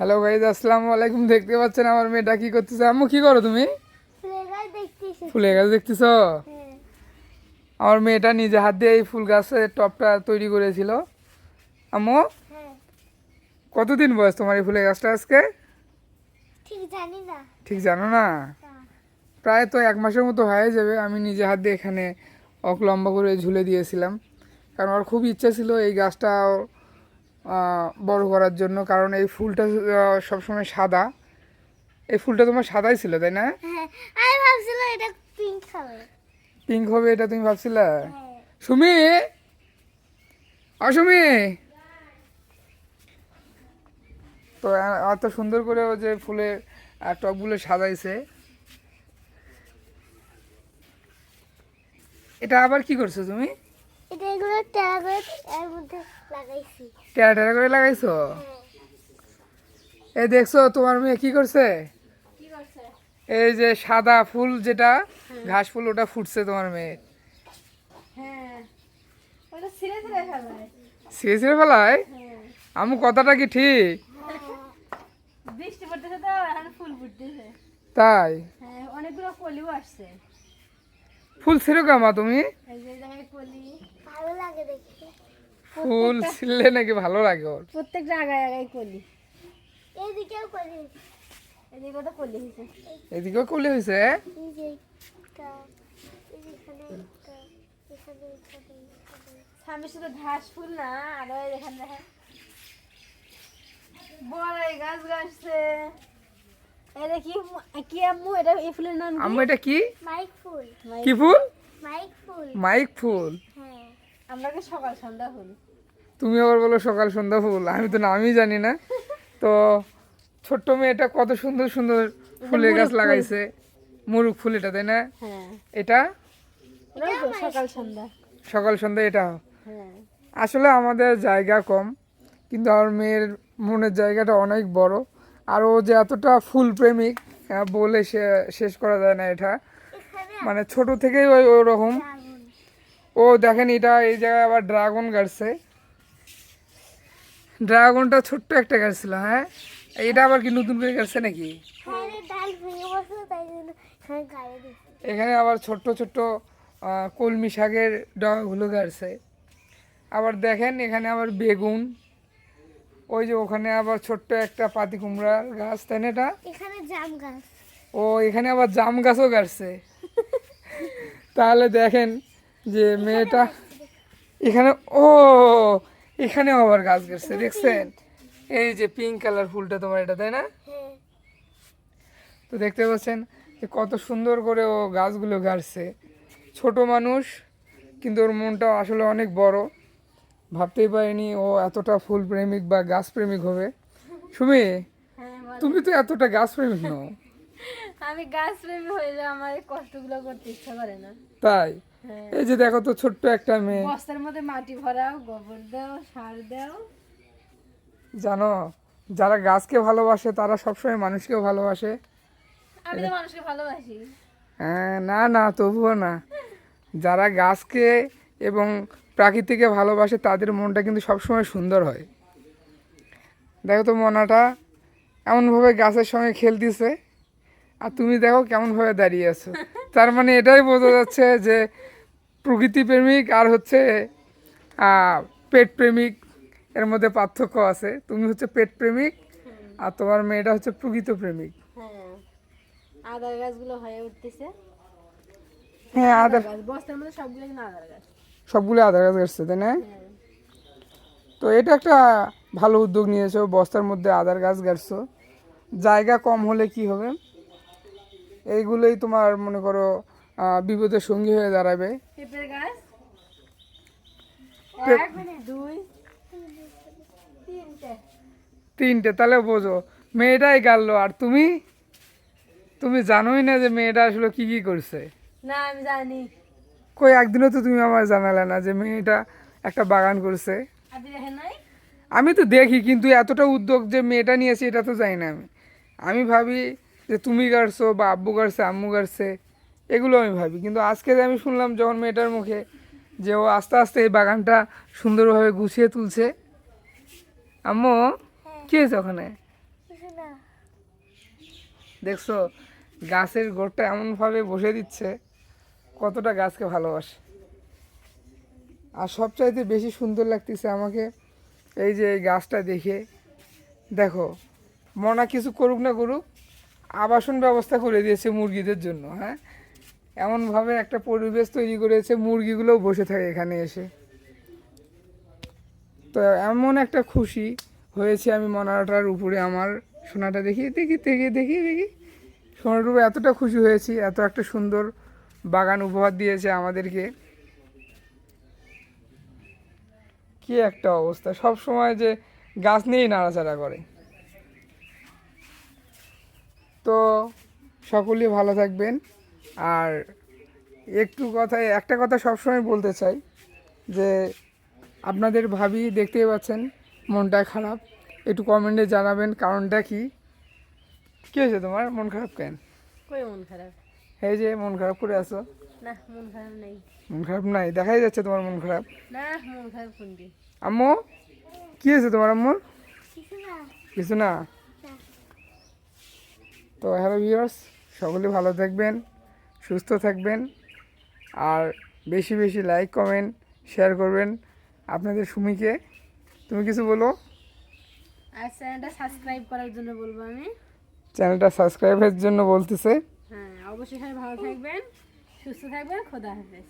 Hello guys আসসালামু আলাইকুম। দেখতে পাচ্ছেন আমার মেয়েটা কি করতেছে? আম্মু কি করো তুমি? ফুলের গাছ দেখতেছ। হ্যাঁ। আমার মেয়েটা নিজে হাত দিয়ে এই ফুল গাছের টপটা তৈরি করেছিল। আম্মু হ্যাঁ। কতদিন বয়স তোমার এই ফুলের গাছটা আজকে? ঠিক জানি না। ঠিক জানো না? প্রায় তো এক মাসের মতো হয়ে যাবে আমি নিজে হাত দিয়ে এখানে অক লম্বা করে ঝুলে দিয়েছিলাম। কারণ আমার খুব ইচ্ছা ছিল এই গাছটা বড় করার জন্য কারণ এই ফুলটা সবসময় সাদা। এই ফুলটা তোমার সাদাই ছিল তাই না? হ্যাঁ আমি ভাবছিলাম এটা পিঙ্ক হবে। পিঙ্ক হবে এটা তুমি ভাবছিলে? হ্যাঁ। সুমি? অসুমি? তো এত সুন্দর করে ও যে ফুলের আহ, টবগুলো সাজাইছে। এটা আবার কি করছ তুমি? এটা এগুলো টেরা করে এর মধ্যে লাগাইছি। টেরা টেরা করে লাগাইছো? হ্যাঁ। এই দেখছ তোমার মেয়ে কি করছে? এই যে সাদা ফুল যেটা ঘাস ফুল ওটা ফুটছে তোমার মেয়ে। হ্যাঁ। ওটা ছিঁড়ে ছিঁড়ে ফেলায় ছিঁড়ে ছিঁড়ে ফেলায়? হ্যাঁ। আমু কথাটা কি ঠিক? বৃষ্টি পড়তেছে তো এখন ফুল ফুটতেছে। তাই? হ্যাঁ অনেকগুলো কলিও আসছে। ফুল ছিঁড়ো কামা তুমি? এই যে কলি। ভালো লাগে দেখতে ফুল ছিঁড়লে নাকি ভালো লাগে ওর? প্রত্যেক জায়গায় জায়গায় কলি। এইদিকেও কলি এদিকেও তো কলি হয়েছে। এদিকেও কলি হয়েছে শুধু ঘাস ফুল না আরও এখানে বড় গাছ গাছছে। এটা কি কি আম্মু? এটা এই ফুলের নাম আম্মু এটা কি? মাইক ফুল। কি ফুল? মাইক ফুল। মাইক ফুল। সকাল সন্ধ্যা ফুল। তুমি আবার বলো সকাল সন্ধ্যা ফুল আমি তো নামই জানি না। তো ছোট্ট মেয়েটা কত সুন্দর সুন্দর ফুলের গাছ লাগাইছে। মুরুখ ফুল এটা তাই না? হ্যাঁ। এটা? সকাল সন্ধ্যা। সকাল সন্ধ্যা এটা? হ্যাঁ। আসলে আমাদের জায়গা কম কিন্তু আমার মেয়ের মনের জায়গাটা অনেক বড়। আর ও যে এতটা ফুল প্রেমিক বলে শেষ করা যায় না এটা। মানে ছোট থেকেই ওই ওরকম। ও দেখেন এটা এই জায়গায় আবার ড্রাগন গাড়ছে। ড্রাগনটা ছোট্ট একটা গাছ ছিল হ্যাঁ? এটা আবার কি নতুন করে গাড়ছে নাকি? এখানে আবার ছোট্ট ছোট্ট কলমি শাকের ডগাগুলো গাড়ছে। আবার দেখেন এখানে আবার বেগুন। ওই যে ওখানে আবার ছোট্ট একটা পাতি কুমড়ার গাছ তাই না এটা? এখানে জাম গাছ। ও এখানে আবার জাম গাছও গাড়ছে। তাহলে দেখেন যে মেয়েটা এখানে ও এখানেও আবার গাছ গেছে দেখছেন? এই যে পিঙ্ক কালার ফুলটা তোমার এটা তাই না? হ্যাঁ। তো দেখতে পাচ্ছেন যে কত সুন্দর করে ও গাছগুলো গাড়ছে। ছোট মানুষ কিন্তু ওর মনটা আসলে অনেক বড়। ভাবতেই পারিনি ও এতটা ফুল প্রেমিক বা গাছ প্রেমিক হবে। সুমি হ্যাঁ তুমি তো এতটা গাছ প্রেমিক নও। আমি গাছ প্রেমী হয়ে আমার কষ্টগুলো করতে ইচ্ছা করে না। তাই? এই যে দেখো তো ছোট্ট একটা মেয়ে। বস্তার মধ্যে মাটি ভরাও গোবর দাও সার দাও। জানো যারা গাছকে ভালোবাসে তারা সবসময় মানুষকেও ভালোবাসে। আমি তো মানুষকে ভালোবাসি। হ্যাঁ না না তবুও না। যারা গাছকে এবং প্রাকৃতিকে ভালোবাসে তাদের মনটা কিন্তু সবসময় সুন্দর হয়। দেখো তো মনাটা এমনভাবে গাছের সঙ্গে খেলতেছে আর তুমি দেখো কেমনভাবে দাঁড়িয়ে আছো। তার মানে এটাই বোঝা যাচ্ছে যে প্রকৃতি প্রেমিক আর হচ্ছে পেট প্রেমিক এর মধ্যে পার্থক্য আছে। তুমি হচ্ছে পেট প্রেমিক আর তোমার মেয়েটা হচ্ছে প্রকৃত প্রেমিক হ্যাঁ আদার গাছগুলো হয়ে উঠতেছে। হ্যাঁ আদার গাছ বস্তার মধ্যে সবগুলো আদার গাছ। সবগুলো কাজ করছে তাই না? হ্যাঁ। তো এটা একটা ভালো উদ্যোগ নিয়েছো বস্তার মধ্যে আধার গাছ গাড়ছো। জায়গা কম হলে কি হবে? এইগুলোই তোমার মনে করো বিপদের সঙ্গী হয়ে দাঁড়াবে। তিনটে। তাহলে বোঝো মেয়েটাই গাড়লো আর তুমি? তুমি জানোই না যে মেয়েটা আসলে কি কি করছে। না আমি জানি। কই একদিনও তো তুমি আমার জানালে না যে মেয়েটা একটা বাগান করছে। আমি তো দেখি কিন্তু এতটা উদ্যোগ যে মেয়েটা নিয়েছে এটা তো জানি না আমি। আমি ভাবি যে তুমি গাড়ছো বা আব্বু গাড়ছে আম্মু গাড়ছে এগুলো আমি ভাবি। কিন্তু আজকে আমি শুনলাম যখন মেয়েটার মুখে যে ও আস্তে আস্তে এই বাগানটা সুন্দরভাবে গুছিয়ে তুলছে আম্মু কি হয়েছে ওখানে? দেখছ গাছের গোড়টা এমনভাবে বসে দিচ্ছে কতটা গাছকে ভালোবাসে। আর সবচাইতে বেশি সুন্দর লাগতেছে আমাকে এই যে এই গাছটা দেখে। দেখো মনা কিছু করুক না করুক আবাসন ব্যবস্থা করে দিয়েছে মুরগিদের জন্য হ্যাঁ? এমনভাবে একটা পরিবেশ তৈরি করেছে, মুরগিগুলোও বসে থাকে এখানে এসে। তো এমন একটা খুশি হয়েছে আমি মনাটার উপরে আমার সোনাটা দেখি দেখি দেখি দেখি দেখি। সোনার উপরে এতটা খুশি হয়েছি, এত একটা সুন্দর বাগান উপহার দিয়েছে আমাদেরকে। কি একটা অবস্থা, সব সময় যে গাছ নিয়েই নাড়াচাড়া করে। তো সকলেই ভালো থাকবেন। আর একটু কথায় একটা কথা সবসময় বলতে চাই যে আপনাদের ভাবি দেখতেই পাচ্ছেন মনটা খারাপ। একটু কমেন্টে জানাবেন কারণটা কি? কী হয়েছে তোমার? মন খারাপ কেন? কই মন খারাপ? এই যে মন খারাপ করে আছো। না মন খারাপ নেই। মন খারাপ নাই? দেখাই যাচ্ছে তোমার মন খারাপ। না মন খারাপ কোনটি আম্মু কী হয়েছে তোমার আম্মুর কিছু না। কিছু না। তো হ্যালো ভিউয়ার্স সকলে ভালো থাকবেন। সুস্থ থাকবেন আর বেশি বেশি লাইক কমেন্ট শেয়ার করবেন আপনাদের সুমিকে। তুমি কিছু বলো? আর চ্যানেলটা সাবস্ক্রাইব করার জন্য বলব আমি। চ্যানেলটা সাবস্ক্রাইবের জন্য বলতেছে। হ্যাঁ অবশ্যই ভালো থাকবেন সুস্থ থাকবেন খোদা হাফেজ।